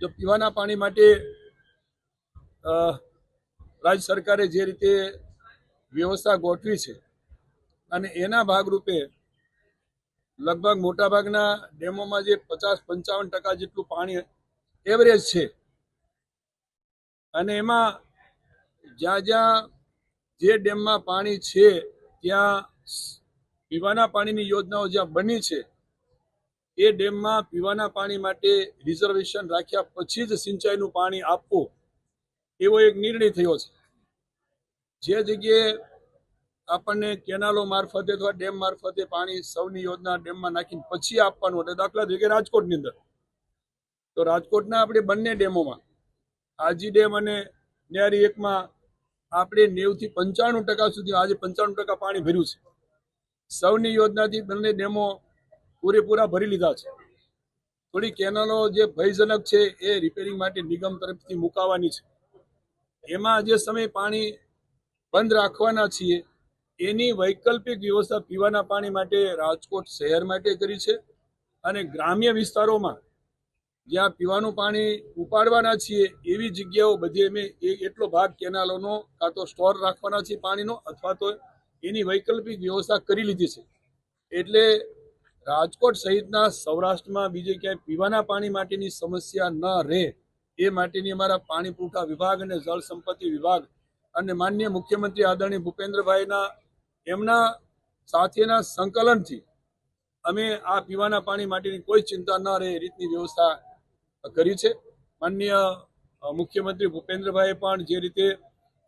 જો પીવાના પાણી માટે રાજ્ય સરકારે જે રીતે વ્યવસ્થા ગોઠવી છે અને એના ભાગરૂપે લગભગ મોટાભાગના ડેમોમાં જે પચાસ પંચાવન ટકા જેટલું પાણી એવરેજ છે. અને એમાં જ્યાં જ્યાં જે ડેમમાં પાણી છે, ત્યાં પીવાના પાણીની યોજનાઓ જ્યાં બની છે એ ડેમમાં પીવાના પાણી માટે રિઝર્વેશન રાખ્યા પછી જ સિંચાઈનું પાણી આપવું, એવો એક નિર્ણય થયો છે. જે જગ્યાએ આપણને કેનાલો મારફતે અથવા ડેમ મારફતે પાણી સૌની યોજના ડેમમાં નાખીને પછી આપવાનું એટલે દાખલા તરીકે રાજકોટની અંદર. તો રાજકોટના આપણે બંને ડેમોમાં, આજી ડેમ અને ન્યારી એકમાં આપણે નેવથી પંચાણું ટકા સુધી, આજે પંચાણું ટકા પાણી ભર્યું છે. સૌની યોજનાથી બંને ડેમો પૂરેપૂરા ભરી લીધા છે. થોડી કેનલો જે ભયજનક છે એ રિપેરિંગ માટે નિગમ તરફથી મુકાવાની છે. એમાં જે સમય પાણી બંધ રાખવાના છીએ. એની વૈકલ્પિક વ્યવસ્થા પીવાના પાણી માટે રાજકોટ શહેર માટે કરી છે અને ગ્રામ્ય વિસ્તારોમાં જ્યાં પીવાનું પાણી ઉપાડવાના છીએ એવી જગ્યાઓ બધી અમે એટલો ભાગ કેનાલોનો કાં તો સ્ટોર રાખવાના છીએ પાણીનો અથવા તો એની વૈકલ્પિક વ્યવસ્થા કરી લીધી છે. એટલે રાજકોટ સહિતના સૌરાષ્ટ્રમાં બીજે ક્યાંય પીવાના પાણી માટેની સમસ્યા ન રહે, એ માટેની અમારા પાણી પુરવઠા વિભાગ અને જળ સંપત્તિ વિભાગ અને માનનીય મુખ્યમંત્રી આદરણીય ભૂપેન્દ્રભાઈના એમના સાથેના સંકલનથી અમે આ પીવાના પાણી માટેની કોઈ ચિંતા ન રહે એ રીતની વ્યવસ્થા કરી છે. માન્ય મુખ્યમંત્રી ભૂપેન્દ્રભાઈએ પણ જે રીતે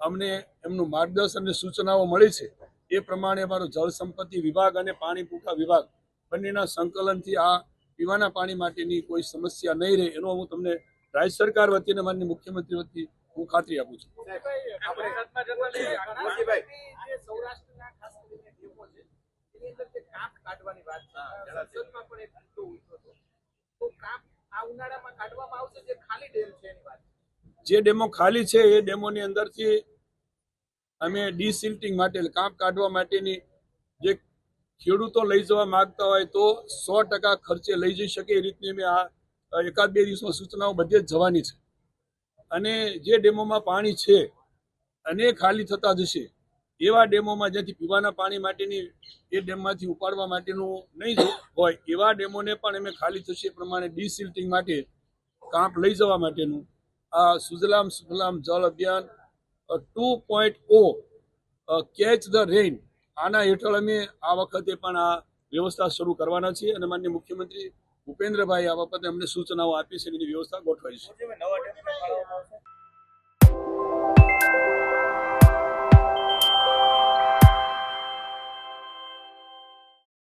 અમને એમનું માર્ગદર્શન અને સૂચનાઓ મળી છે, એ પ્રમાણે અમારો જળ સંપત્તિ વિભાગ અને પાણી પુરવઠા વિભાગ બંનેના સંકલનથી આ પીવાના પાણી માટેની કોઈ સમસ્યા નહીં રહે એનો હું તમને રાજ્ય સરકાર વતી અને માનનીય મુખ્યમંત્રી વતી હું ખાતરી આપું છું. જે સૌરાષ્ટ્રના ખાસ કરીને ડેમો છે એની અંદર જે કાપ કાઢવાની વાત છે સંસદમાં પણ એક મુદ્દો ઉઠ્યો હતો. તો કાપ આ ઉનાળામાં કાઢવામાં આવશે જે ખાલી છે એની ડેમો ખાલી છે એ ડેમોની અંદરથી અમે ડીસિલ્ટિંગ માટે કાપ કાઢવા માટેની જે ખેડૂતો લઈ જવા માંગતા હોય તો સો ટકા ખર્ચે લઈ જઈ શકે એ રીતની અમે આ એકાદ બે દિવસમાં સૂચનાઓ બધે જ જવાની છે. અને જે ડેમોમાં પાણી છે અને ખાલી થતા જશે, એવા ડેમોમાં જ્યાંથી પીવાના પાણી માટેની, એ ડેમમાંથી ઉપાડવા માટેનું નહીં હોય, એવા ડેમોને પણ અમે ખાલી થશે એ પ્રમાણે ડીસિલ્ટિંગ માટે કાંપ લઈ જવા માટેનું. આ Sujalam Sufalam Jal Abhiyan two point O catch the rain આના હેઠળ અમે આ વખતે પણ આ વ્યવસ્થા શરૂ કરવાના છીએ અને માન્ય મુખ્યમંત્રી ભૂપેન્દ્રભાઈ આ બાબતે અમને સૂચનાઓ આપી છે એની વ્યવસ્થા ગોઠવાઈ છે.